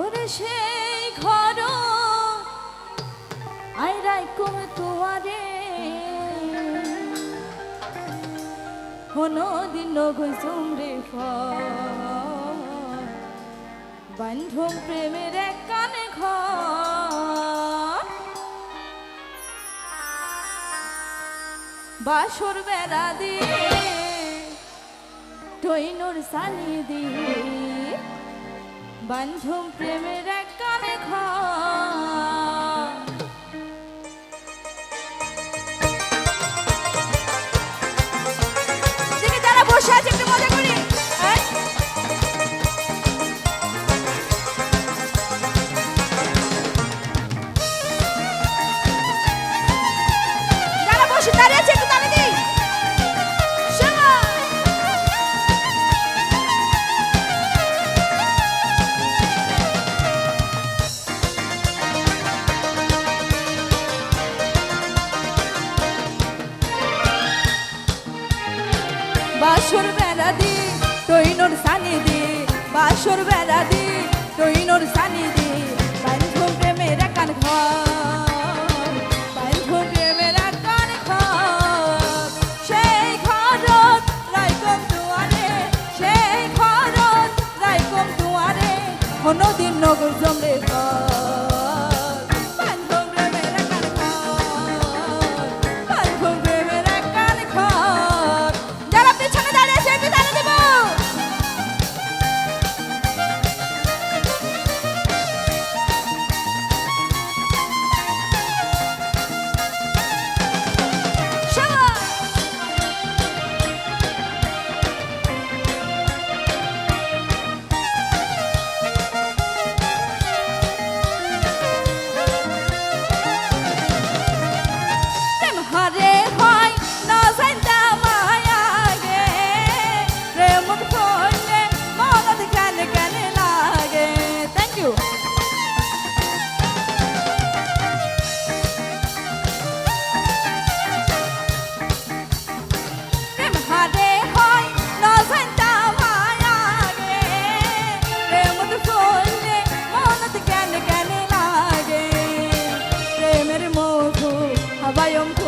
ওরে সেই ঘর। আয়রাই কমে তোয়ারে। কোনদিন গইসুম রে বান্ধব প্রেমের কানে ঘর। বাসর বেড়া দিয়ে টইনোর সালি দিয়ে বন্ধু প্রেমের কানে ঘর। বাসর বেড়া দি, তৈনর সানি দি, বাসর বেড়া দি, তৈনর সানি দি বান্ধ প্রেমের কান ঘর বান্ধ কান সেই ঘরত রাইকম দুয়ারে, সেই ঘরত রাইকম দুয়ারে, কোনোদিন নগর জমলে ঘর। Vai um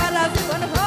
I love you.